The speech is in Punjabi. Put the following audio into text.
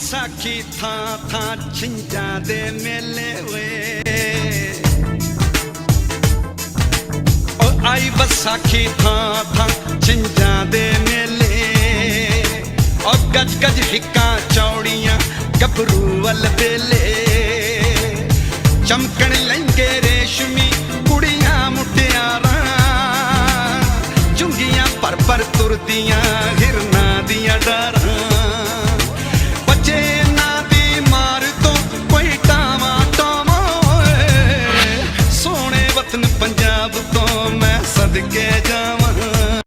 ਵਿਸਾਖੀ ਥਾਂ ਥਾਂ ਛਿੰਜਾਂ ਦੇ ਮੇਲੇ ਵੇ ਓ ਆਈ ਵਿਸਾਖੀ ਥਾਂ ਥਾਂ ਛਿੰਜਾਂ ਦੇ ਮੇਲੇ ਓ ਗੱਜ ਗੱਜ ਹਿੱਕਾਂ ਚੌੜੀਆਂ ਗੱਭਰੂ ਵੱਲ ਵੇਲੇ ਚਮਕਣ ਲਹਿੰਗੇ ਰੇਸ਼ਮੀ ਕੁੜੀਆਂ ਮੁਟਿਆਰਾਂ ਚੁੰਗੀਆਂ ਪਰ ਪਰ ਤੁਰਦੀਆਂ ਹਿਰਨਾਂ ਓਏ ਤੋਂ ਮੈਂ ਸਦਕੇ ਜਾਵਾਂ।